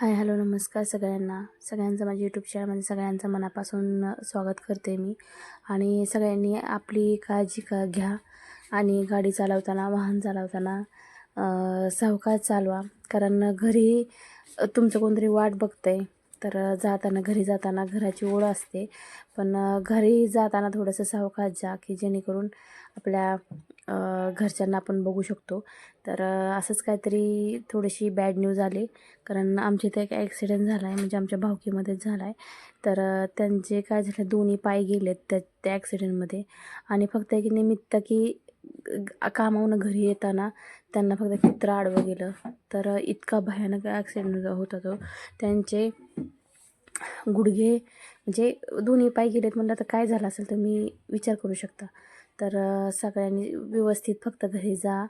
Hi hello नमस्कार सगळ्यांना. सगळ्यांचं माझ्या यूट्यूब चॅनलमध्ये सगळ्यांचं मनापासून स्वागत करते मी. आणि सगळ्यांनी आपली काळजी का घ्या आणि गाडी चालवताना वाहन चालवताना सावकाश चालवा. कारण घरी तुमचं कोणतरी वाट बघतंय. तर जाताना घरी जाताना घराची ओढ असते. पण घरी जाताना थोडंसं सावकाश जा की जेणेकरून आपल्या घरच्यांना आपण बघू शकतो. तर असंच काहीतरी थोडीशी बॅड न्यूज आली. कारण आमच्या इथे एक ॲक्सिडेंट झाला आहे म्हणजे आमच्या भावकीमध्येच झाला आहे तर त्यांचे काय झालं दोन्ही पाय गेलेत त्या त्या ॲक्सिडेंटमध्ये आणि फक्त एक निमित्त की कामावून घरी येताना त्यांना फक्त चित्र आडवं गेलं. तर इतका भयानक ॲक्सिडेंट होता तो. त्यांचे गुडघे म्हणजे दोन्ही पाय गेलेत म्हणलं तर काय झालं असेल तुम्ही विचार करू शकता. तर सगळ्यांनी व्यवस्थित फक्त घरी जा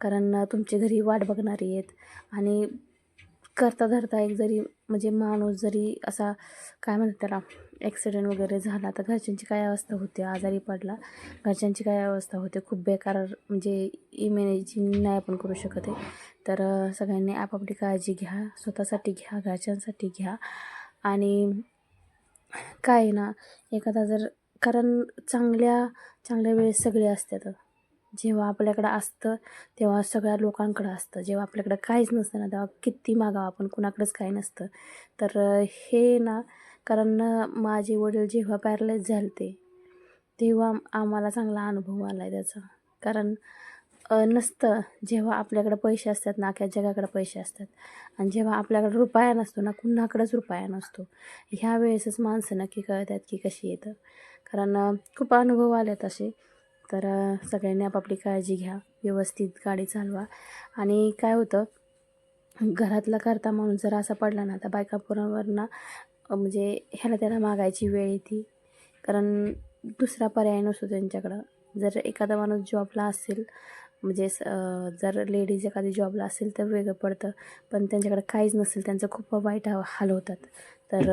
कारण तुमच्या तुमची घरी वाट बघणारी आहेत. आणि करता धरता एक जरी म्हणजे माणूस जरी असा काय म्हणतात त्याला ॲक्सिडेंट वगैरे झाला तर घरच्यांची काय अवस्था होते? आजारी पडला घरच्यांची काय अवस्था होते? खूप बेकार म्हणजे इमेजिन नाही आपण करू शकत आहे. तर सगळ्यांनी आपापली काळजी घ्या स्वतःसाठी घ्या घरच्यांसाठी घ्या. आणि काय आहे ना एखादा जर कारण चांगल्या चांगल्या वेळेस सगळे असतात. जेव्हा आपल्याकडं असतं तेव्हा सगळ्या लोकांकडं असतं. जेव्हा आपल्याकडं काहीच नसतं ना तेव्हा किती मागावं आपण कुणाकडंच काही नसतं. तर हे ना कारण माझे वडील जेव्हा पॅरलाईज झाले ते तेव्हा आम्हाला चांगला अनुभव आला आहे त्याचा. कारण नसतं. जेव्हा आपल्याकडं पैसे असतात ना अख्या जगाकडं पैसे असतात. आणि जेव्हा आपल्याकडं रुपया नसतो ना कुणाकडंच रुपया नसतो. ह्या वेळेसच माणसं नक्की कळतात की कशी येतं. कारण खूप अनुभव आलेत असे. तर सगळ्यांनी आपापली काळजी घ्या. व्यवस्थित गाडी चालवा. आणि काय होतं घरातला करता माणूस जर असा पडला ना तर बायका पोरांवरनं म्हणजे ह्याला त्याला मागायची वेळ येते. कारण दुसरा पर्याय नसतो त्यांच्याकडं. जर एखादा माणूस जॉबला असेल म्हणजे स- जर लेडीज एखादी जॉबला असेल तर वेगळं पडतं. पण त्यांच्याकडे काहीच नसेल त्यांचं खूप वाईट हाल होतात. तर